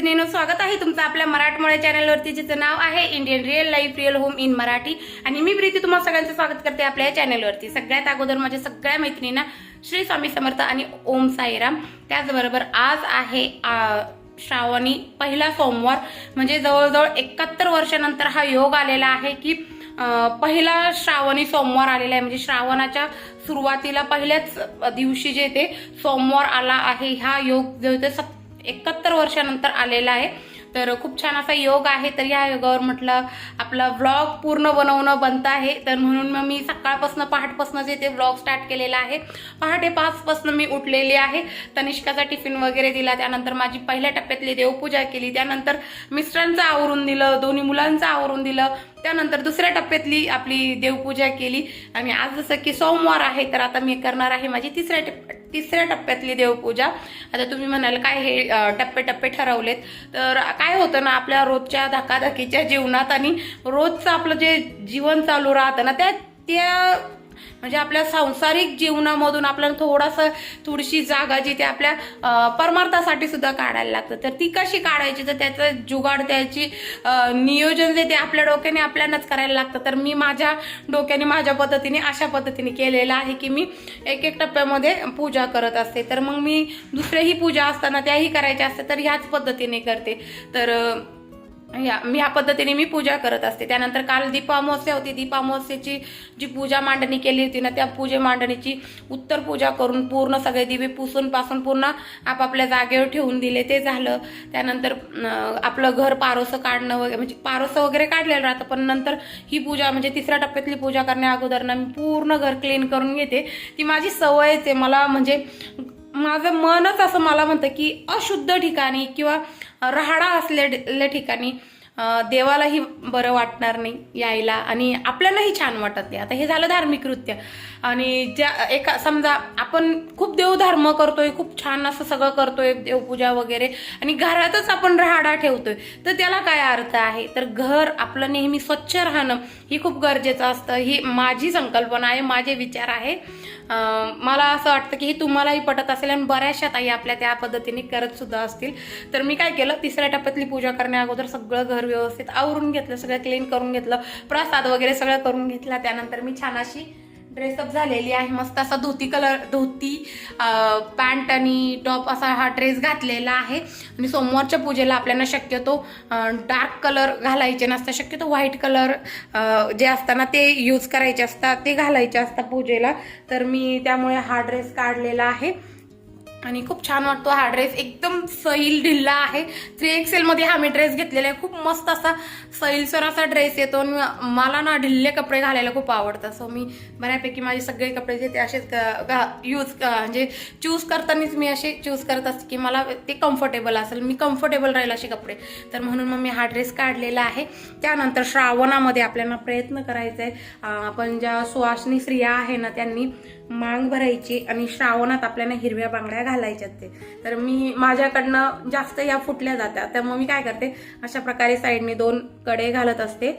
मैत्रिणींनो स्वागत आहे तुमचं आपल्या मराठमोळ्या चॅनलवरती जिचं नाव आहे Indian real life real home in Marathi आणि मी प्रीती तुम्हाला सगळ्यांचं स्वागत करते आपल्या या चॅनलवरती. सगळ्यात अगोदर माझ्या सगळ्या मैत्रिणींना श्री स्वामी समर्थ आणि ओम साईराम. त्याचबरोबर आज आहे श्रावणी पहिला सोमवार. म्हणजे जवळजवळ एकाहत्तर वर्षानंतर हा योग आलेला आहे की पहिला श्रावणी सोमवार आलेला आहे. म्हणजे श्रावणाच्या सुरुवातीला पहिल्याच दिवशी जे ते सोमवार आला आहे हा योग जो ते सत एकाहत्तर वर्षानंतर आलेला आहे. तर खूप छान असा योग आहे तर या योगावर म्हटलं आपला व्लॉग पूर्ण बनवणं बनत आहे. तर म्हणून मग मी सकाळपासून पहाटपासून जे ते व्लॉग स्टार्ट केलेला आहे पहाटे पाचपासून मी उठलेली आहे. तनिष्काचा टिफिन वगैरे दिला त्यानंतर माझी पहिल्या टप्प्यातली देवपूजा केली त्यानंतर मिस्टरांचं आवरून दिलं दोन्ही मुलांचं आवरून दिलं त्यानंतर दुसऱ्या टप्प्यातली आपली देवपूजा केली. आणि आज जसं की सोमवार आहे तर आता मी करणार आहे माझी तिसऱ्या टप्प्या तिसऱ्या टप्प्यातली देवपूजा. आता तुम्ही म्हणाल काय हे टप्पे टप्पे ठरवलेत. तर काय होतं ना आपल्या रोजच्या धकाधकीच्या जीवनात आणि रोजचं आपलं जे जीवन चालू राहतं ना त्या त्या म्हणजे आपल्या सांसारिक जीवनामधून आपल्याला थोडासा थोडीशी जागा जी ते आपल्या परमार्थासाठी सुद्धा काढायला लागतं. तर ती कशी काढायची? तर त्याचं जुगाड त्याची नियोजन जे ते आपल्या डोक्याने आपल्यालाच करायला लागतं. तर मी माझ्या डोक्याने माझ्या पद्धतीने अशा पद्धतीने केलेलं आहे की मी एक एक टप्प्यामध्ये पूजा करत असते. तर मग मी दुसऱ्याही पूजा असताना त्याही करायच्या असते तर ह्याच पद्धतीने करते. तर या ह्या पद्धतीने मी पूजा करत असते. त्यानंतर काल दीपामोस्या होती. दीपामोस्याची जी पूजा मांडणी केली होती ना त्या पूजे मांडणीची उत्तर पूजा करून पूर्ण सगळे दिवे पुसून पासून पूर्ण आपापल्या जागेवर ठेवून दिले. ते झालं. त्यानंतर आपलं घर पारोसं काढणं वगैरे म्हणजे पारोसं वगैरे काढलेलं राहतं पण नंतर ही पूजा म्हणजे तिसऱ्या टप्प्यातली पूजा करण्या अगोदर ना मी पूर्ण घर क्लीन करून घेते. ती माझी सवयच आहे. मला म्हणजे माझं मनच असं मला म्हणतं की अशुद्ध ठिकाणी किंवा राहाडा असलेल्या ठिकाणी देवालाही बरं वाटणार नाही यायला आणि आपल्यालाही छान वाटत नाही. आता हे झालं धार्मिक कृत्य आणि ज्या एका समजा आपण खूप देवधर्म करतोय खूप छान असं सगळं करतोय देवपूजा वगैरे आणि घरातच आपण राहाडा ठेवतोय तर त्याला काय अर्थ आहे? तर घर आपलं नेहमी स्वच्छ राहणं ही खूप गरजेचं असतं. ही माझी संकल्पना आहे माझे विचार आहे. मला असं वाटतं की हे तुम्हालाही पटत असेल आणि बऱ्याचशा ताई आपल्या त्या पद्धतीने करत सुद्धा असतील. तर मी काय केलं तिसऱ्या टप्प्यातली पूजा करण्या अगोदर सगळं घर व्यवस्थित आवरून घेतलं सगळं क्लीन करून घेतलं प्रसाद वगैरे सगळं करून घेतला. त्यानंतर मी छान अशी ड्रेसअप झालेली आहे. मस्त असा धोती कलर धोती पॅन्ट आणि टॉप असा हा ड्रेस घातलेला आहे. आणि सोमवारच्या पूजेला आपल्याला शक्यतो डार्क कलर घालायचे नसतात. शक्यतो व्हाईट कलर जे असताना ते यूज करायचे असतात ते घालायचे असतात पूजेला. तर मी त्यामुळे हा ड्रेस काढलेला आहे. आणि खूप छान वाटतो हा ड्रेस एकदम सैल ढिल्ला आहे. थ्री एक्सेल मध्ये हा मी ड्रेस घेतलेला आहे. खूप मस्त असा सैलसर असा ड्रेस येतो. आणि मला ना ढिल्ले कपडे घालायला खूप आवडतात सो मी बऱ्यापैकी माझे सगळे कपडे जे ते असेच यूज म्हणजे चूज करतानाच मी असे चूज करत असते की मला ते कम्फर्टेबल असेल. मी कम्फर्टेबल राहील असे कपडे. तर म्हणून मग मी हा ड्रेस काढलेला आहे. त्यानंतर श्रावणामध्ये आपल्याला प्रयत्न करायचा आहे आपण ज्या सुवासनी स्त्रिया आहे ना त्यांनी मांग भरायची आणि श्रावणात आपल्याला हिरव्या बांगड्या घालायच्या ते. तर मी माझ्याकडनं जास्त या फुटल्या जातात. त्यामुळे मी काय करते अशा प्रकारे साईडने दोन कडे घालत असते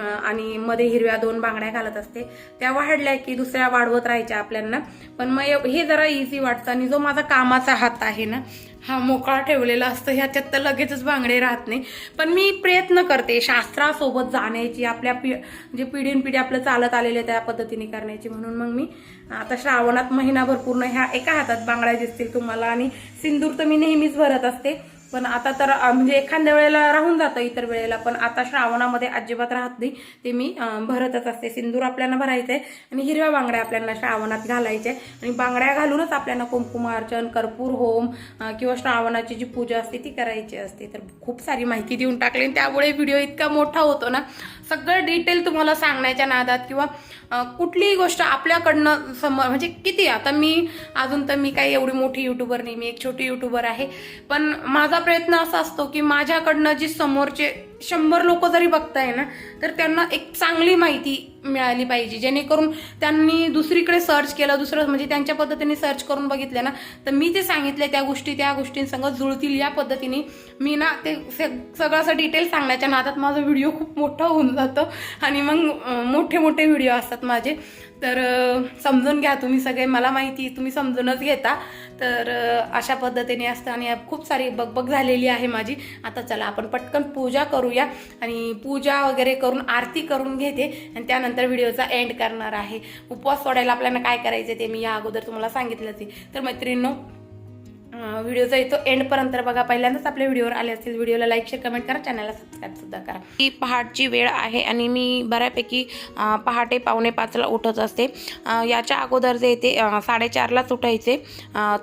आणि मध्ये हिरव्या दोन बांगड्या घालत असते. त्या वाढल्या की दुसऱ्या वाढवत राहायच्या आपल्याला पण मग हे जरा इझी वाटतं आणि जो माझा कामाचा हात आहे ना हा मोकळा ठेवलेला असतो ह्याच्यात तर लगेचच बांगडे राहत नाही. पण मी प्रयत्न करते शास्त्रासोबत जाण्याची आपल्या पि जे पिढीन पिढी आपलं चालत आलेले त्या पद्धतीने करण्याची. म्हणून मग मी आता श्रावणात महिनाभर पूर्ण ह्या एका हातात बांगड्या दिसतील तुम्हाला आणि सिंदूर तर मी नेहमीच भरत असते. पण आता तर म्हणजे एखाद्या वेळेला राहून जातं इतर वेळेला पण आता श्रावणामध्ये अजिबात राहत नाही. ते मी भरतच असते. सिंदूर आपल्याला भरायचं आहे आणि हिरव्या बांगड्या आपल्याला श्रावणात घालायच्या आणि बांगड्या घालूनच आपल्याला कुंकुमार्चन कर्पूर होम किंवा श्रावणाची जी पूजा असते ती करायची असते. तर खूप सारी माहिती देऊन टाकली आणि त्यामुळे व्हिडिओ इतका मोठा होतो ना सगळं डिटेल तुम्हाला सांगण्याच्या नादात किंवा कुठलीही गोष्ट आपल्याकडनं सम म्हणजे किती आता मी अजून तर मी काही एवढी मोठी युट्यूबर नाही मी एक छोटी युट्यूबर आहे. पण माझा प्रयत्न असा असतो की माझ्याकडनं जी समोरचे शंभर लोक जरी बघताय ना तर त्यांना एक चांगली माहिती मिळाली पाहिजे. जेणेकरून त्यांनी दुसरीकडे सर्च केलं दुसरं म्हणजे त्यांच्या पद्धतीने सर्च करून बघितलं ना तर मी जे सांगितले त्या गोष्टी त्या गोष्टींसंग जुळतील या पद्धतीने. मी ना ते सगळं असं डिटेल सांगण्याच्या नादात माझा व्हिडिओ खूप मोठा होऊन जातो आणि मग मोठे मोठे व्हिडिओ असतात माझे. तर समजून घ्या तुम्ही सगळे. मला माहिती तुम्ही समजूनच घेता. तर अशा पद्धतीने असतं आणि खूप सारी बगबग झालेली आहे माझी. आता चला आपण पटकन पूजा करूया आणि पूजा वगैरे करून आरती करून घेते आणि त्यानंतर व्हिडिओचा एंड करणार आहे. उपवास सोडायला आपल्याला काय करायचं ते मी या अगोदर तुम्हाला सांगितलं ते तर मैत्रिणींनो व्हिडिओचा येतो एंडपर्यंत बघा. पहिल्यांदाच आपल्या व्हिडिओवर आले असतील व्हिडिओला लाईक शेअर कमेंट करा. चॅनलला सबस्क्राईब सुद्धा करा. ही पहाटची वेळ आहे आणि मी बऱ्यापैकी पहाटे पावणे पाचला उठत असते. याच्या अगोदर जे ते साडेचारलाच उठायचे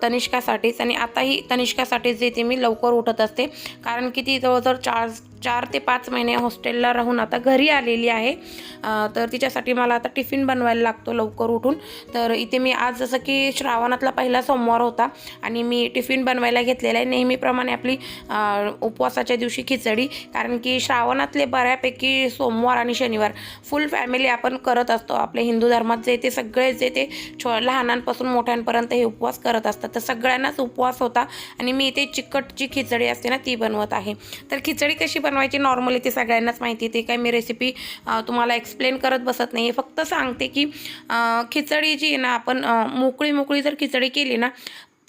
तनिष्कासाठीच. आणि आताही तनिष्कासाठीच जे ते मी लवकर उठत असते. कारण की ती जवळजवळ चार चार ते पाच महिने हॉस्टेलला राहून आता घरी आलेली आहे. तर तिच्यासाठी मला आता टिफिन बनवायला लागतो लवकर उठून. तर इथे मी आज जसं की श्रावणातला पहिला सोमवार होता आणि मी टिफिन बनवायला घेतलेला आहे. नेहमीप्रमाणे आपली उपवासाच्या दिवशी खिचडी. कारण की श्रावणातले बऱ्यापैकी सोमवार आणि शनिवार फुल फॅमिली आपण करत असतो. आपल्या हिंदू धर्मात जे ते सगळे जे ते छो लहानांपासून मोठ्यांपर्यंत हे उपवास करत असतात. तर सगळ्यांनाच उपवास होता आणि मी इथे चिकटची खिचडी असते ना ती बनवत आहे. तर खिचडी कशी बनवायची नॉर्मली ती सगळ्यांनाच माहिती आहे. ते काय मी रेसिपी तुम्हाला एक्सप्लेन करत बसत नाही फक्त सांगते की खिचडी जी आहे ना आपण मोकळी मोकळी जर खिचडी केली ना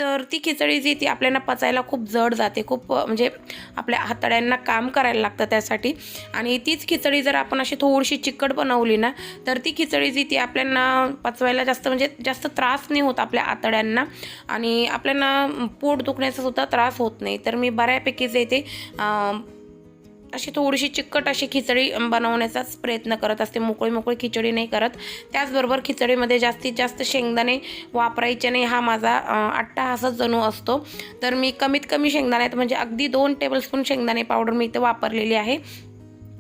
तर ती खिचडी जी ती आपल्याला पचायला खूप जड जाते. खूप म्हणजे आपल्या हाताड्यांना काम करायला लागतं त्यासाठी. आणि तीच खिचडी जर आपण अशी थोडीशी चिकट बनवली ना तर ती खिचडी जी ती आपल्याला पचवायला जास्त म्हणजे जास्त त्रास नाही होत आपल्या आतड्यांना आणि आपल्याला पोट दुखण्याचा सुद्धा त्रास होत नाही. तर मी बऱ्यापैकी जे ते अशी थोडीशी चिकट अशी खिचडी बनवण्याचाच प्रयत्न करत असते. मोकळी मोकळी खिचडी नाही करत. त्याचबरोबर खिचडीमध्ये जास्तीत जास्त शेंगदाणे वापरायचे नाही हा माझा अट्टाहासच जणू असतो. तर मी कमीत कमी शेंगदाणे म्हणजे अगदी दोन टेबलस्पून शेंगदाणे पावडर मी इथे वापरलेली आहे.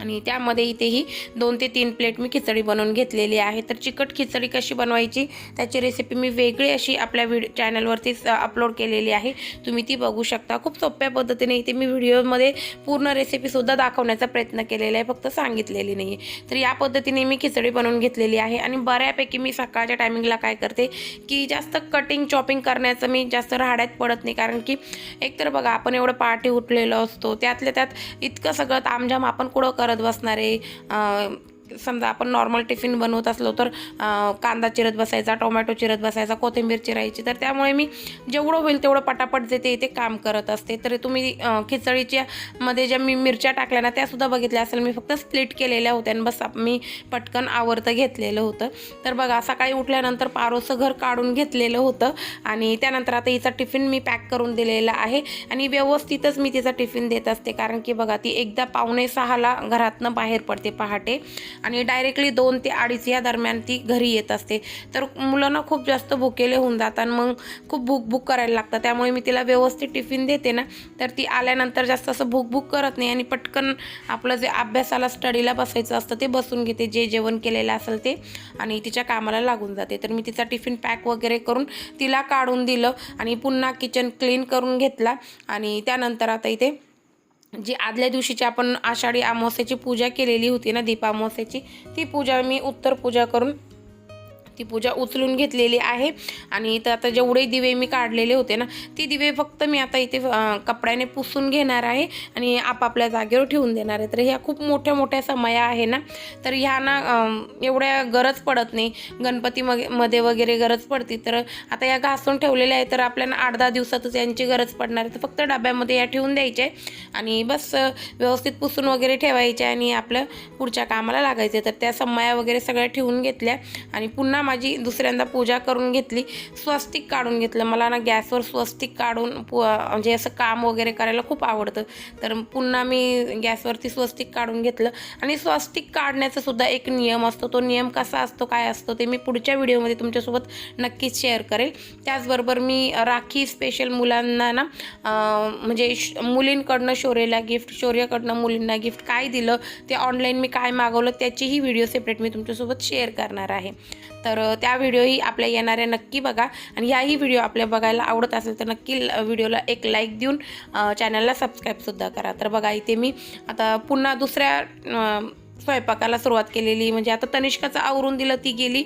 आणि त्यामध्ये इथेही दोन ते तीन प्लेट मी खिचडी बनवून घेतलेली आहे. तर चिकट खिचडी कशी बनवायची त्याची रेसिपी मी वेगळी अशी आपल्या व्हिडिओ चॅनलवरतीच अपलोड केलेली आहे. तुम्ही ती बघू शकता. खूप सोप्या पद्धतीने इथे मी व्हिडिओमध्ये पूर्ण रेसिपीसुद्धा दाखवण्याचा प्रयत्न केलेला आहे. फक्त सांगितलेली नाही आहे तर या पद्धतीने मी खिचडी बनवून घेतलेली आहे आणि बऱ्यापैकी मी सकाळच्या टायमिंगला काय करते की जास्त कटिंग चॉपिंग करण्याचं मी जास्त राहड्यात पडत नाही. कारण की एकतर बघा आपण एवढं पार्टी उठलेलो असतो त्यातल्या त्यात इतकं सगळं तामझाम आपण कुठं करत बसणारे समजा आपण नॉर्मल टिफिन बनवत असलो तर कांदा चिरत बसायचा टोमॅटो चिरत बसायचा कोथिंबीर चिरायची. तर त्यामुळे मी जेवढं होईल तेवढं पटापट जे ते इथे काम करत असते. तर तुम्ही खिचडीच्या मध्ये ज्या मी मिरच्या टाकल्या ना त्यासुद्धा बघितल्या असेल. मी फक्त स्प्लिट केलेल्या होत्या आणि बस मी पटकन आवरतं घेतलेलं होतं. तर बघा सकाळी उठल्यानंतर पारोचं घर काढून घेतलेलं होतं आणि त्यानंतर आता हिचा टिफिन मी पॅक करून दिलेला आहे आणि व्यवस्थितच मी तिचा टिफिन देत असते. कारण की बघा ती एकदा पावणे सहाला घरातनं बाहेर पडते पहाटे. आणि डायरेक्टली दोन ते अडीच या दरम्यान ती घरी येत असते. तर मुलांना खूप जास्त भुकेले होऊन जातात मग खूप भूक भूक करायला लागतं त्यामुळे मी तिला व्यवस्थित टिफिन देते ना तर ती आल्यानंतर जास्त असं भूक भूक करत नाही आणि पटकन आपलं जे अभ्यासाला स्टडीला बसायचं असतं ते बसून घेते जे जेवण केलेलं असेल ते आणि तिच्या कामाला लागून जाते. तर मी तिचा टिफिन पॅक वगैरे करून तिला काढून दिलं आणि पुन्हा किचन क्लीन करून घेतला आणि त्यानंतर आता इथे जी आदल्या दिवशीची आपण आषाढी अमावस्याची पूजा केलेली होती ना दीप अमावस्याची ती पूजा मी उत्तर पूजा करून ती पूजा उचलून घेतलेली आहे. आणि इथं आता जेवढे दिवे मी काढलेले होते ना ती दिवे फक्त मी आता इथे कपड्याने पुसून घेणार आहे आणि आपापल्या जागेवर ठेवून देणार आहे. तर ह्या खूप मोठ्या मोठ्या समया आहे ना. तर ह्या ना एवढ्या गरज पडत नाही. गणपती मग- मध्ये वगैरे गरज पडते. तर आता या घासून ठेवलेल्या आहे तर आपल्याला आठ दहा दिवसातच यांची गरज पडणार आहे. तर फक्त डब्यामध्ये या ठेवून द्यायच्या आहे आणि बस व्यवस्थित पुसून वगैरे ठेवायच्या आणि आपलं पुढच्या कामाला लागायचे तर त्या समया वगैरे सगळ्या ठेवून घेतल्या. आणि पुन्हा माझी दुसऱ्यांदा पूजा करून घेतली स्वस्तिक काढून घेतलं. मला ना गॅसवर स्वस्तिक काढून पु म्हणजे असं काम वगैरे करायला खूप आवडतं. तर पुन्हा मी गॅसवरती स्वस्तिक काढून घेतलं. आणि स्वस्तिक काढण्याचा सुद्धा एक नियम असतो. तो नियम कसा असतो काय असतो ते मी पुढच्या व्हिडिओमध्ये तुमच्यासोबत नक्कीच शेअर करेल. त्याचबरोबर मी राखी स्पेशल मुलांना ना म्हणजे श- मुलींकडनं शौर्यला गिफ्ट शौर्यकडनं मुलींना गिफ्ट काय दिलं ते ऑनलाईन मी काय मागवलं त्याचीही व्हिडिओ सेपरेट मी तुमच्यासोबत शेअर करणार आहे. तर त्या व्हिडिओही आपल्या येणाऱ्या नक्की बघा. आणि ह्याही व्हिडिओ आपल्या बघायला आवडत असेल तर नक्की व्हिडिओला एक लाईक देऊन चॅनलला सबस्क्राईबसुद्धा करा. तर बघा इथे मी आता पुन्हा दुसऱ्या स्वयंपाकाला सुरुवात केलेली. म्हणजे आता तनिष्काचं आवरून दिलं ती गेली.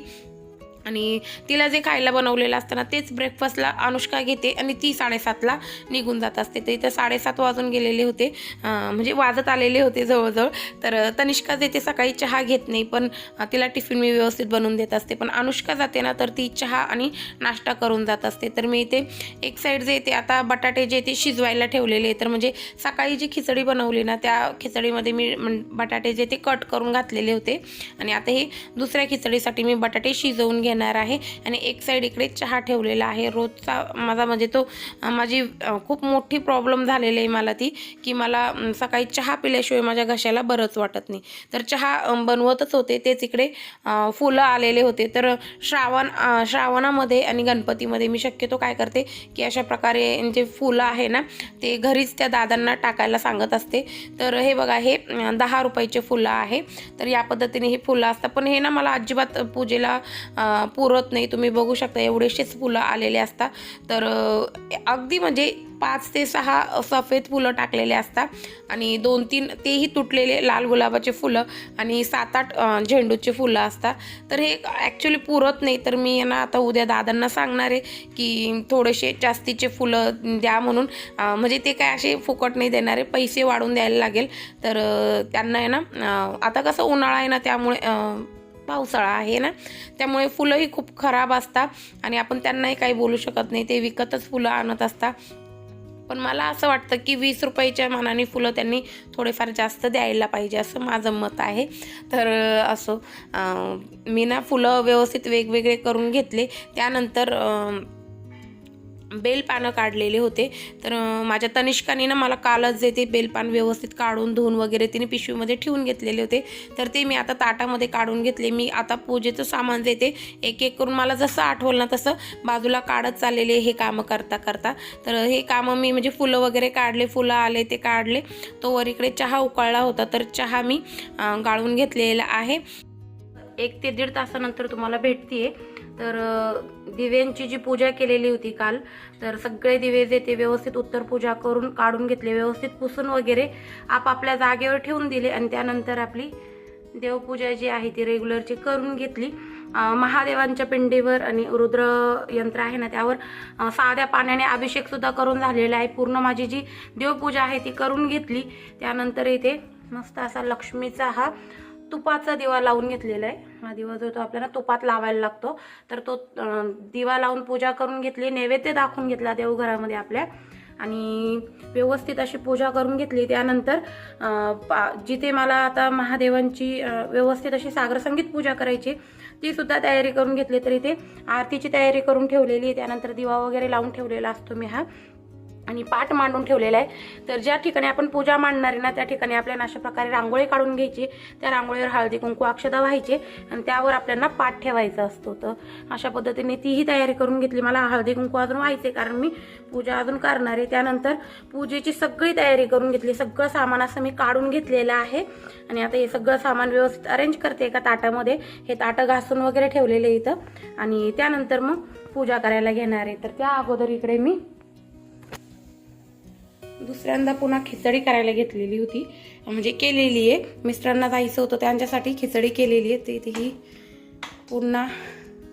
आणि तिला जे खायला बनवलेलं असतं ना तेच ब्रेकफास्टला अनुष्का घेते आणि ती साडेसातला निघून जात असते. तर इथं साडेसात वाजून गेलेले होते. म्हणजे वाजत आलेले होते जवळजवळ. तर तनिष्का जे ते सकाळी चहा घेत नाही पण तिला टिफिन मी व्यवस्थित बनवून देत असते. पण अनुष्का जाते ना तर ती चहा आणि नाश्ता करून जात असते. तर मी इथे एक साईड जे ते आता बटाटे जे ते शिजवायला ठेवलेले तर म्हणजे सकाळी जी खिचडी बनवली ना त्या खिचडीमध्ये मी म्हण- बटाटे जे ते कट करून घातलेले होते. आणि आता हे दुसऱ्या खिचडीसाठी मी बटाटे शिजवून घेणार आहे आणि एक साईड इकडे चहा ठेवलेला आहे. रोजचा माझा म्हणजे तो माझी खूप मोठी प्रॉब्लेम झालेली आहे मला ती की मला सकाळी चहा पिल्याशिवाय माझ्या घशाला बरंच वाटत नाही. तर चहा बनवतच होते. तेच इकडे फुलं आलेले होते. तर श्रावण श्रावणामध्ये आणि गणपतीमध्ये मी शक्यतो काय करते की अशा प्रकारे जे फुलं आहे ना ते घरीच त्या दादांना टाकायला सांगत असते. तर हे बघा हे दहा रुपयाचे फुलं आहे. तर या पद्धतीने हे फुलं असतात. पण हे ना मला अजिबात पूजेला पुरत नाही. तुम्ही बघू शकता एवढेसेच फुलं आलेले असतात. तर अगदी म्हणजे पाच ते सहा सफेद फुलं टाकलेले असतात आणि दोन तीन तेही तुटलेले लाल गुलाबाचे फुलं आणि सात आठ झेंडूचे फुलं असतात. तर हे ॲक्च्युली पुरत नाही. तर मी ना आता उद्या दादांना सांगणार आहे की थोडेसे जास्तीचे फुलं द्या म्हणून. म्हणजे ते काय असे फुकट नाही देणारे पैसे वाढवून द्यायला लागेल. तर त्यांना आहे ना आता कसं उन्हाळा आहे ना त्यामुळे पावसाळा आहे ना त्यामुळे फुलंही खूप खराब असतात आणि आपण त्यांनाही काही बोलू शकत नाही. ते विकतच फुलं आणत असतात. पण मला असं वाटतं की वीस रुपयाच्या मानाने फुलं त्यांनी थोडेफार जास्त द्यायला पाहिजे असं माझं मत आहे. तर असो मी ना फुलं व्यवस्थित वेगवेगळे करून घेतले. त्यानंतर बेलपानं काढलेले होते. तर माझ्या तनिष्काने ना मला कालच जे ते बेलपान व्यवस्थित काढून धुवून वगैरे तिने पिशवीमध्ये ठेवून घेतलेले होते. तर ते मी आता ताटामध्ये काढून घेतले. मी आता पूजेचं सामान जे ते एक एक करून मला जसं आठवलं ना तसं बाजूला काढत चाललेले हे कामं करता करता. तर हे कामं मी म्हणजे फुलं वगैरे काढले. फुलं आले ते काढले. तोवर इकडे चहा उकळला होता. तर चहा मी गाळून घेतलेला आहे. एक ते दीड तासानंतर तुम्हाला भेटतीये. तर दिव्यांची जी पूजा केलेली होती काल तर सगळे दिवे जे ते व्यवस्थित उत्तर पूजा करून काढून घेतले व्यवस्थित पुसून वगैरे आपापल्या जागेवर ठेवून दिले आणि त्यानंतर आपली देवपूजा जी आहे ती रेग्युलरची करून घेतली. महादेवांच्या पिंडीवर आणि रुद्र यंत्र आहे ना त्यावर साध्या पाण्याने अभिषेक सुद्धा करून झालेला आहे. पूर्ण माझी जी देवपूजा आहे ती करून घेतली. त्यानंतर इथे मस्त असा लक्ष्मीचा हा तुपाचा दिवा लावून घेतलेला आहे. हा दिवा जो तो आपल्याला तुपात लावायला लागतो. तर तो दिवा लावून पूजा करून घेतली नैवेद्य दाखवून घेतला देवघरामध्ये आपल्या. आणि व्यवस्थित अशी पूजा करून घेतली. त्यानंतर जिथे मला आता महादेवांची व्यवस्थित अशी सागर संगीत पूजा करायची ती सुद्धा तयारी करून घेतली. तर इथे आरतीची तयारी करून ठेवलेली. त्यानंतर दिवा वगैरे लावून ठेवलेला असतो मी हा. आणि पाठ मांडून ठेवलेला आहे. तर ज्या ठिकाणी आपण पूजा मांडणार आहे ना त्या ठिकाणी आपल्याला अशा प्रकारे रांगोळी काढून घ्यायची. त्या रांगोळीवर हळदी कुंकू अक्षदा व्हायचे आणि त्यावर आपल्याला पाठ ठेवायचा असतो तर अशा पद्धतीने तीही तयारी करून घेतली. मला हळदी कुंकू अजून व्हायचे कारण मी पूजा अजून करणार आहे. त्यानंतर पूजेची सगळी तयारी करून घेतली. सगळं सामान असं मी काढून घेतलेलं आहे. आणि आता हे सगळं सामान व्यवस्थित अरेंज करते एका ताटामध्ये. हे ताटं घासून वगैरे ठेवलेले इथं. आणि त्यानंतर मग पूजा करायला घेणार आहे. तर त्या अगोदर इकडे मी दुसऱ्यांदा पुन्हा खिचडी करायला घेतलेली होती. म्हणजे केलेली आहे मिस्टरांना जायचं होतं त्यांच्यासाठी खिचडी केलेली आहे ते ही पुन्हा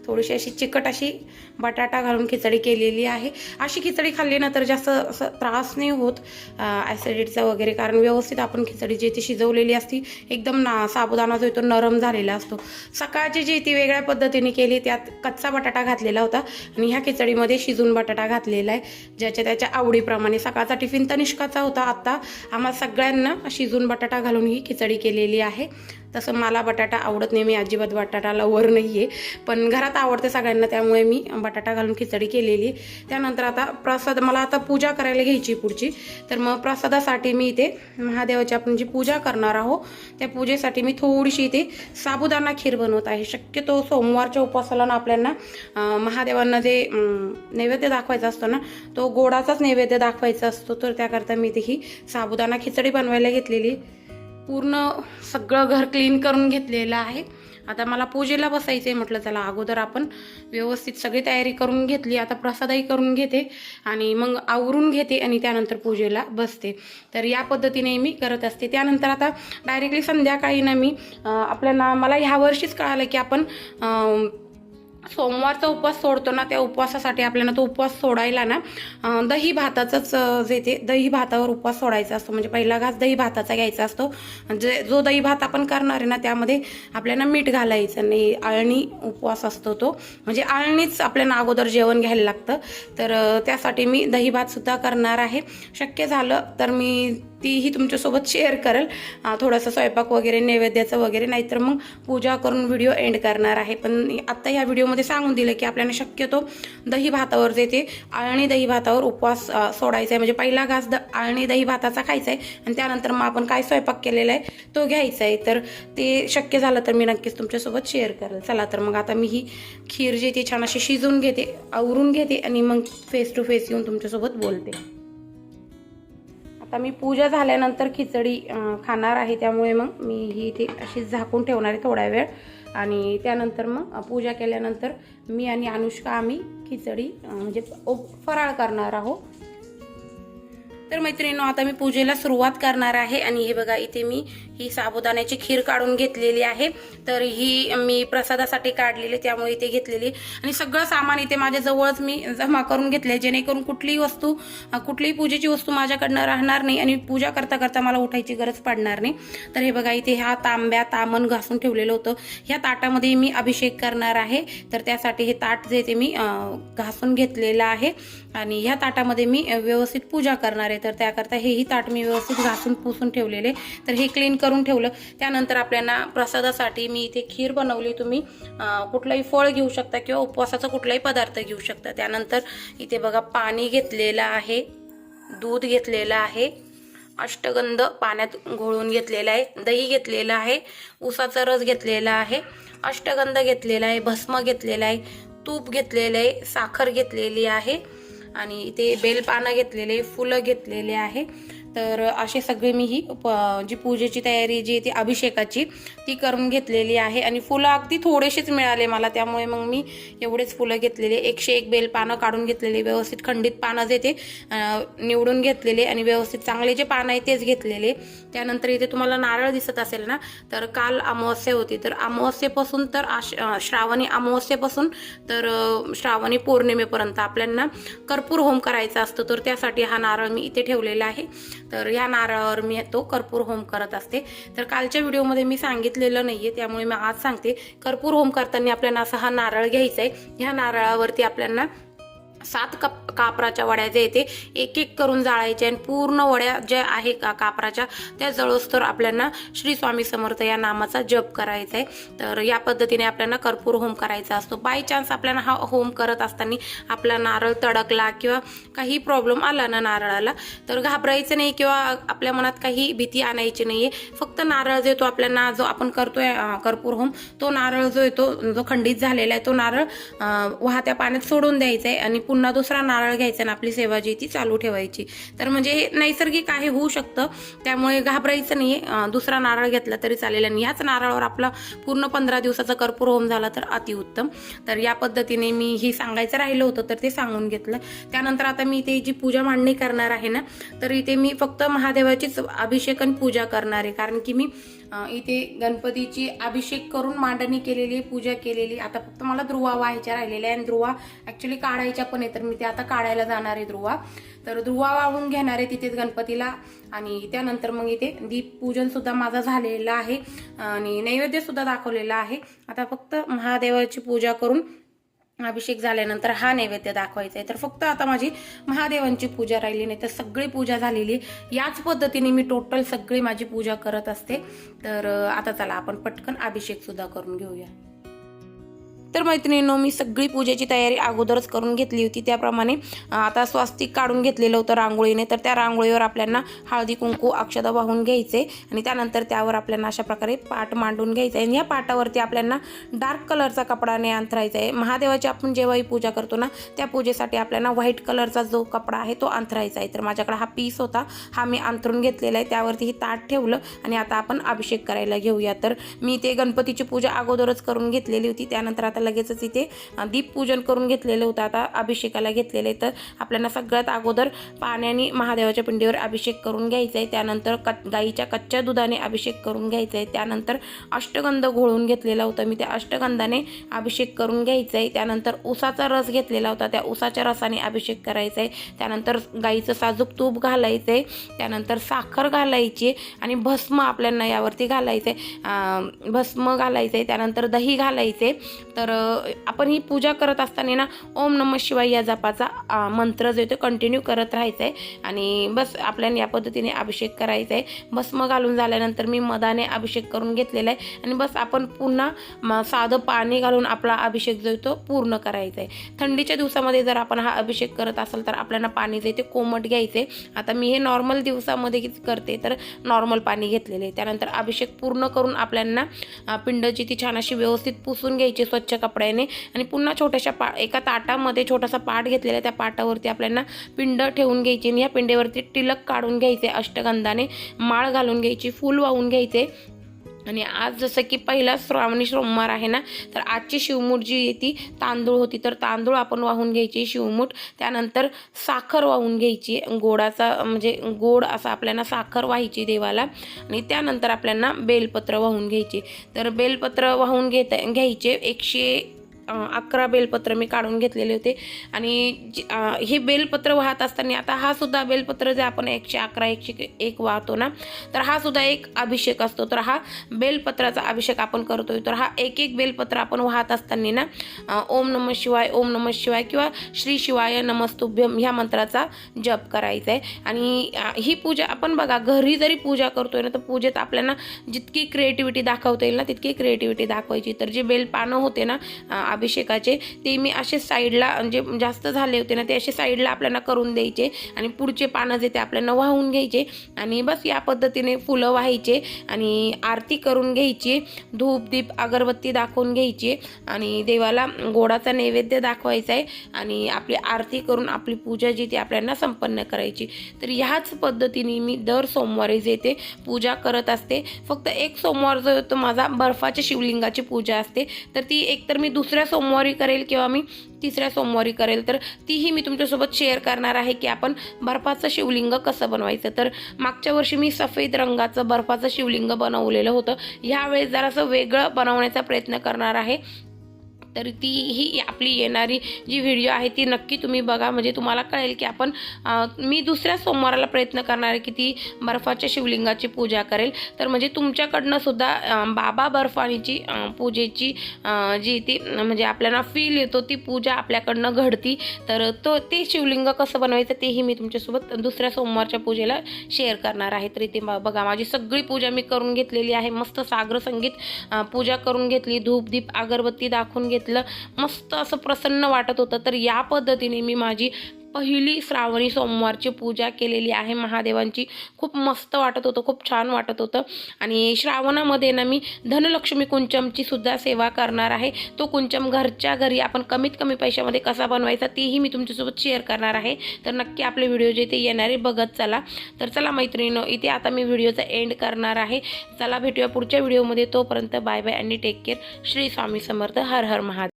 थोडीशी अशी चिकट अशी बटाटा घालून खिचडी केलेली आहे. अशी खिचडी खाल्ली ना तर जास्त असं त्रास नाही होत. ॲसिडिटीचा वगैरे कारण व्यवस्थित आपण खिचडी जी ती शिजवलेली असती. एकदम ना साबुदाणा जो आहे तो नरम झालेला असतो. सकाळची जी ती वेगळ्या पद्धतीने केली त्यात कच्चा बटाटा घातलेला होता. आणि ह्या खिचडीमध्ये शिजून बटाटा घातलेला आहे. ज्याच्या त्याच्या आवडीप्रमाणे सकाळचा टिफिन तनिष्काचा होता. आत्ता आम्हा सगळ्यांना शिजून बटाटा घालून ही खिचडी केलेली आहे. तसं मला बटाटा आवडत नाही मी अजिबात बटाटा लवर नाही आहे पण घरात आवडते सगळ्यांना त्यामुळे मी बटाटा घालून खिचडी केलेली. त्यानंतर आता प्रसाद मला आता पूजा करायला घ्यायची पुढची. तर मग प्रसादासाठी मी इथे महादेवाची आपण जी पूजा करणार आहोत त्या पूजेसाठी मी थोडीशी इथे साबुदाणा खीर बनवत आहे. शक्यतो सोमवारच्या उपवासाला ना आपल्याला महादेवांना जे नैवेद्य दाखवायचा असतो ना तो गोडाचाच नैवेद्य दाखवायचा असतो. तर त्याकरता मी इथे ही साबुदाणा खिचडी बनवायला घेतलेली. पूर्ण सगळं घर क्लीन करून घेतलेलं आहे. आता मला पूजेला बसायचं आहे म्हटलं चला अगोदर आपण व्यवस्थित सगळी तयारी करून घेतली आता प्रसादही करून घेते आणि मग आवरून घेते आणि त्यानंतर पूजेला बसते. तर या पद्धतीने मी करत असते. त्यानंतर आता डायरेक्टली संध्याकाळी ना मी आपल्याला मला ह्या वर्षीच कळालं की आपण सोमवारचा उपवास सोडतो ना त्या उपवासासाठी आपल्याला तो उपवास सोडायला ना दही भाताचंच जे ते दही भातावर उपवास सोडायचा असतो. म्हणजे पहिला घास दही भाताचा घ्यायचा असतो. जे जो दही भात आपण करणार आहे ना त्यामध्ये आपल्याला मीठ घालायचं नाही. आळणी उपवास असतो तो. म्हणजे आळणीच आपल्याला अगोदर जेवण घ्यायला लागतं. तर त्यासाठी मी दही भातसुद्धा करणार आहे. शक्य झालं तर मी तीही तुमच्यासोबत शेअर करेल. थोडासा स्वयंपाक वगैरे नैवेद्याचं वगैरे नाहीतर मग पूजा करून व्हिडिओ एंड करणार आहे. पण आत्ता ह्या व्हिडिओमध्ये सांगून दिलं की आपल्याला शक्यतो दही भातावर जे ते आळणी दही भातावर उपवास सोडायचा आहे. म्हणजे पहिला घास द आळणी दही भाताचा खायचा आहे आणि त्यानंतर मग आपण काय स्वयंपाक केलेला आहे तो घ्यायचा आहे. तर ते शक्य झालं तर मी नक्कीच तुमच्यासोबत शेअर करेल. चला तर मग आता मी ही खीर जी ती छान अशी शिजवून घेते आवरून घेते आणि मग फेस टू फेस येऊन तुमच्यासोबत बोलते. आता मी पूजा झाल्यानंतर खिचडी खाणार आहे. त्यामुळे मग मी ही इथे अशी झाकून ठेवणार आहे थोडा वेळ. आणि त्यानंतर मग पूजा केल्यानंतर मी आणि अनुष्का आम्ही खिचडी म्हणजे फराळ करणार आहोत. तर मैत्रिणींनो आता मी पूजेला सुरुवात करणार आहे आणि हे बघा इथे मी ही साबुदाण्याची खीर काढून घेतलेली आहे. तर ही मी प्रसादासाठी काढलेली त्यामुळे इथे घेतलेली. आणि सगळं सामान इथे माझ्या जवळच मी जमा करून घेतले जेणेकरून कुठलीही वस्तू कुठलीही पूजेची वस्तू माझ्याकडनं राहणार नाही आणि पूजा करता करता मला उठायची गरज पडणार नाही. तर हे बघा इथे ह्या तांब्या तामण घासून ठेवलेलं होतं. ह्या ताटामध्ये मी अभिषेक करणार आहे. तर त्यासाठी हे ताट जे ते मी घासून घेतलेलं आहे. आणि ह्या ताटामध्ये मी व्यवस्थित पूजा करणार आहे. तर त्याकरता हेही ताट मी व्यवस्थित घासून पुसून ठेवलेले. तर हे क्लीन करून ठेवलं. त्यानंतर आपल्याला प्रसादासाठी मी इथे खीर बनवली. तुम्ही कुठलाही कुठलंही फळ घेऊ शकता किंवा उपवासाचा कुठलाही पदार्थ घेऊ शकता. त्यानंतर इथे बघा पाणी घेतलेलं आहे. दूध घेतलेलं आहे. अष्टगंध पाण्यात घोळून घेतलेला आहे. दही घेतलेलं आहे. उसाचा रस घेतलेला आहे. अष्टगंध घेतलेला आहे. भस्म घेतलेला आहे. तूप घेतलेलं आहे. साखर घेतलेली आहे. आणि इथे बेलपानं घेतलेले फुलं घेतलेले आहे. तर असे सगळे मी ही प जी पूजेची तयारी जी आहे ती अभिषेकाची ती करून घेतलेली आहे. आणि फुलं अगदी थोडेसेच मिळाले मला त्यामुळे मग मी एवढेच फुलं घेतलेले. एकशे एक बेल पानं काढून घेतलेले व्यवस्थित खंडित पानं जे ते निवडून घेतलेले आणि व्यवस्थित चांगले जे पानं आहे तेच घेतलेले. त्यानंतर इथे तुम्हाला नारळ दिसत असेल ना तर काल अमावस्या होती. तर अमावस्येपासून तर आश श्रावणी अमावस्येपासून तर श्रावणी पौर्णिमेपर्यंत आपल्यांना कर्पूर होम करायचा असतो तर त्यासाठी हा नारळ मी इथे ठेवलेला आहे. तर या नारळावर मी तो कर्पूर होम करत असते. तर कालच्या व्हिडिओमध्ये मी सांगितलेलं नाही आहे त्यामुळे मी आज सांगते. कर्पूर होम करताना आपल्याला असा हा नारळ घ्यायचा आहे ह्या नारळावरती आपल्याला सात कप कापराच्या वड्या जे येते एक एक करून जाळायच्या आणि पूर्ण वड्या ज्या आहे का कापराच्या त्या जळोस तर आपल्याला श्री स्वामी समर्थ या नामाचा जप करायचा आहे. तर या पद्धतीने आपल्याला कर्पूर होम करायचा असतो. बाय चान्स आपल्याला हा होम करत असताना आपला नारळ तडकला किंवा काही प्रॉब्लेम आला ना नारळाला तर घाबरायचं नाही किंवा आपल्या मनात काही भीती आणायची नाहीये. फक्त नारळ जो येतो आपल्याला जो आपण करतोय कर्पूर होम तो नारळ जो येतो जो खंडित झालेला आहे तो नारळ वाहत्या पाण्यात सोडून द्यायचा आहे आणि पुन्हा दुसरा नारळ घ्यायचा आणि आपली सेवा जी ती चालू ठेवायची. तर म्हणजे हे नैसर्गिक आहे होऊ शकतं. त्यामुळे घाबरायचं नाही दुसरा नारळ घेतला तरी चालेल. आणि ह्याच नारळावर आपला पूर्ण पंधरा दिवसाचा कर्पूर होम झाला तर अतिउत्तम. तर या पद्धतीने मी ही सांगायचं राहिलं होतं तर ते सांगून घेतलं. त्यानंतर आता मी इथे जी पूजा मांडणी करणार आहे ना तर इथे मी फक्त महादेवाचीच अभिषेक आणि पूजा करणार आहे. कारण की मी इथे गणपतीची अभिषेक करून मांडणी केलेली पूजा केलेली आता फक्त मला ध्रुवा व्हायच्या राहिलेल्या आहे आणि ध्रुवा ऍक्च्युली काढायच्या पण आहे तर मी ते आता काढायला जाणार आहे ध्रुवा. तर ध्रुवा वाहून घेणार आहे तिथेच गणपतीला आणि त्यानंतर मग इथे दीप पूजन सुद्धा माझं झालेलं आहे आणि नैवेद्य सुद्धा दाखवलेला आहे. आता फक्त महादेवाची पूजा करून अभिषेक झाल्यानंतर हा नैवेद्य दाखवायचा आहे तर फक्त आता माझी महादेवांची पूजा राहिली नाही तर सगळी पूजा झालेली आहे. याच पद्धतीने मी टोटल सगळी माझी पूजा करत असते. तर आता चला आपण पटकन अभिषेक सुद्धा करून घेऊया. तर मैत्रिणींनो मी सगळी पूजेची तयारी अगोदरच करून घेतली होती. त्याप्रमाणे आता स्वास्तिक काढून घेतलेलं होतं रांगोळीने. तर त्या रांगोळीवर आपल्याला हळदी कुंकू अक्षदा वाहून घ्यायचे आणि त्यानंतर त्यावर आपल्याला अशा प्रकारे पाट मांडून घ्यायचा. आहे आणि या पाटावरती आपल्याला डार्क कलरचा कपडाने अंथरायचा आहे. महादेवाची आपण जेव्हाही पूजा करतो ना त्या पूजेसाठी आपल्याला व्हाईट कलरचा जो कपडा आहे तो अंथरायचा आहे. तर माझ्याकडे हा पीस होता. हा मी अंथरून घेतलेला आहे. त्यावरती ही ताट ठेवलं आणि आता आपण अभिषेक करायला घेऊया. तर मी ते गणपतीची पूजा अगोदरच करून घेतलेली होती. त्यानंतर आता लगेचच इथे दीपपूजन करून घेतलेलं होतं. आता अभिषेकाला घेतलेलं तर आपल्याला सगळ्यात अगोदर पाण्याने महादेवाच्या पिंडीवर अभिषेक करून घ्यायचा आहे त्यानंतर कच गाईच्या कच्च्या दुधाने अभिषेक करून घ्यायचा आहे त्यानंतर अष्टगंध घोळून घेतलेला होता. मी त्या अष्टगंधाने अभिषेक करून घ्यायचा आहे त्यानंतर उसाचा रस घेतलेला होता. त्या उसाच्या रसाने अभिषेक करायचा आहे त्यानंतर गाईचं साजूक तूप घालायचं आहे त्यानंतर साखर घालायची आणि भस्म आपल्याला यावरती घालायचं आहे भस्म घालायचं आहे त्यानंतर दही घालायचे तर तर आपण ही पूजा करत असताना ना ओम नम शिवाय या जपाचा मंत्र जो आहे तो कंटिन्यू करत राहायचा आहे आणि बस आपल्याला या पद्धतीने अभिषेक करायचा आहे भस्म घालून झाल्यानंतर मी मधाने अभिषेक करून घेतलेला आहे आणि बस आपण पुन्हा साधं पाणी घालून आपला अभिषेक जो आहे तो पूर्ण करायचा आहे थंडीच्या दिवसामध्ये जर आपण हा अभिषेक करत असाल तर आपल्याला पाणी जे आहे ते कोमट घ्यायचे आता मी हे नॉर्मल दिवसामध्ये करते तर नॉर्मल पाणी घेतलेले आहे. त्यानंतर अभिषेक पूर्ण करून आपल्याला पिंड जी ती छान अशी व्यवस्थित पुसून घ्यायची स्वच्छ कपड्याने आणि पुन्हा छोट्याशा पा एका ताटामध्ये छोटासा पाट घेतलेला त्या पाटावरती आपल्याला पिंड ठेवून घ्यायची आणि या पिंडेवरती टिलक काढून घ्यायचे अष्टगंधाने माळ घालून घ्यायची फूल वाहून घ्यायचे. आणि आज जसं की पहिला श्रावणी सोमवार आहे ना तर आजची शिवमूठ जी आहे ती तांदूळ होती. तर तांदूळ आपण वाहून घ्यायची शिवमूठ त्यानंतर साखर वाहून घ्यायची गोडाचा म्हणजे गोड असा आपल्याला साखर व्हायची देवाला आणि त्यानंतर आपल्याला बेलपत्र वाहून घ्यायची. तर बेलपत्र वाहून घेत घ्यायचे एकशे अकरा बेलपत्र मी काढून घेतलेले होते. आणि जी- हे बेलपत्र वाहत असताना आता हा सुद्धा बेलपत्र जे आपण एकशे अकरा एकशे एक वाहतो ना तर हा सुद्धा एक अभिषेक असतो. तर हा बेलपत्राचा अभिषेक आपण करतोय. तर हा एक एक बेलपत्र आपण वाहत असताना ना ओम नम शिवाय ओम नम शिवाय किंवा श्री शिवाय नमस्तुभ्यम ह्या मंत्राचा जप करायचा आहे आणि ही पूजा आपण बघा घरी जरी पूजा करतोय ना तर पूजेत आपल्याला जितकी क्रिएटिव्हिटी दाखवता येईल ना तितकी क्रिएटिव्हिटी दाखवायची. तर जे बेल पानं होते ना अभिषेकाचे ते मी असे साईडला म्हणजे जास्त झाले होते ना ते असे साईडला आपल्याला करून द्यायचे आणि पुढचे पानं जे ते आपल्याला वाहून घ्यायचे आणि बस या पद्धतीने फुलं व्हायचे आणि आरती करून घ्यायची धूप दीप अगरबत्ती दाखवून घ्यायची आणि देवाला गोडाचा नैवेद्य दाखवायचा आहे आणि आपली आरती करून आपली पूजा जी ती आपल्याला संपन्न करायची. तर ह्याच पद्धतीने मी दर सोमवारी जे ते पूजा करत असते. फक्त एक सोमवार जो तो माझा बर्फाच्या शिवलिंगाची पूजा असते. तर ती एकतर मी दुसऱ्या सोमवारी करेल किंवा मी तिसऱ्या सोमवारी करेल तर तीही मी तुमच्यासोबत शेअर करणार आहे की आपण बर्फाचं शिवलिंग कसं बनवायचं. तर मागच्या वर्षी मी सफेद रंगाचं बर्फाचं शिवलिंग बनवलेलं होतं. ह्यावेळेस जरासं वेगळं बनवण्याचा प्रयत्न करणार आहे. तर ती ही आपली येणारी जी व्हिडिओ आहे ती नक्की तुम्ही बघा. म्हणजे तुम्हाला कळेल की आपण मी दुसऱ्या सोमवाराला प्रयत्न करणार आहे की ती बर्फाच्या शिवलिंगाची पूजा करेल. तर म्हणजे तुमच्याकडनं सुद्धा बाबा बर्फानीची पूजेची जी ती म्हणजे आपल्याला फील येतो ती पूजा आपल्याकडनं घडती. तर तो ते शिवलिंग कसं बनवायचं तेही मी तुमच्यासोबत दुसऱ्या सोमवारच्या पूजेला शेअर करणार आहे. तर इथे ब- बघा माझी सगळी पूजा मी करून घेतलेली आहे. मस्त सागर संगीत पूजा करून घेतली. धूप दीप अगरबत्ती दाखवून घेतली. घेतलं मस्त असं प्रसन्न वाटत होतं. तर या पद्धतीने मी माझी पहिली श्रावणी सोमवारची पूजा केलेली आहे. महादेवांची खूप मस्त वाटत होतं खूप छान वाटत होतं. आणि श्रावणामध्ये ना मी धनलक्ष्मी कुंचमची सुद्धा सेवा करणार आहे. तो कुंचम घरच्या घरी आपण कमीत कमी पैशामध्ये कसा बनवायचा तेही मी तुमच्यासोबत शेअर करणार आहे. तर नक्की आपले व्हिडिओ जे ते येणारे बघत चला. तर चला मैत्रिणीनो इथे आता मी व्हिडिओचा एंड करणार आहे. चला भेटूया पुढच्या व्हिडिओमध्ये तोपर्यंत बाय बाय आणि टेक केअर श्री स्वामी समर्थ. हर हर महादेव.